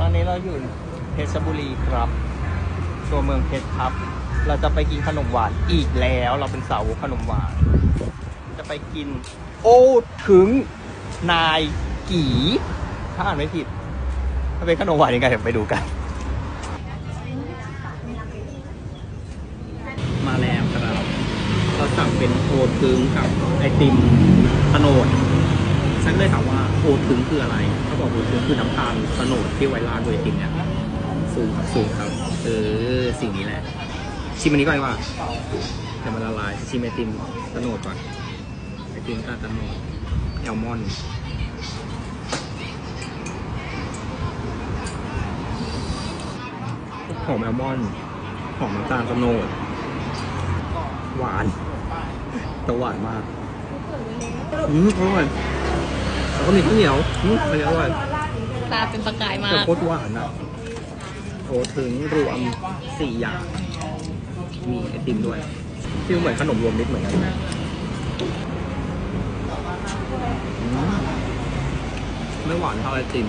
ตอนนี้เราอยู่เพชรบุรีครับ ตัวเมืองเพชรครับ เราจะไปกินขนมหวานอีกแล้ว เราเป็นสาวขนมหวาน จะไปกิน โอ้ถึงนายกีถ้าอ่านไม่ผิด ถ้าเป็นขนมหวานยังไงเดี๋ยวไปดูกัน มาแล้วครับ เราสั่งเป็นโอทึงกับไอติมสโนดฉันก็เลยถ โอทึงคืออะไรเขาบอกโอทึงคือน้ำตาลสโนดที่ไว้ราดบนไอติมเนี่ยสูงครับสูงครับเออสิ่งนี้แหละชิมอันนี้ก่อนดีกว่าเดี๋ยวมันละลายชิมไอติมสโนดก่อนไอติมตาลสโนดแอลมอนด์หอมแอลมอนด์หอมน้ำตาลสโนดหวานแต่หวานมากอืมอร่อย แล้วก็มีข้าวเหนียวอืมอันนี้อร่อยตาเป็นประกายมาแต่ก โคตรหวานอะโอ้ถึงรวมสี่อย่าง มีไอติมด้วยฟิลเหมือนขนมรวมมิตรเหมือนกันอืมไม่หวานเท่าไอติม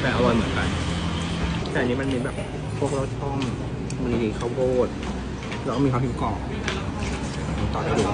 แต่อร่อยเหมือนกัน แต่อันนี้มันมีแบบพวกรสช่องมีข้าวโพดแล้วก็มีข้าวผิวกรอบต่อให้ดู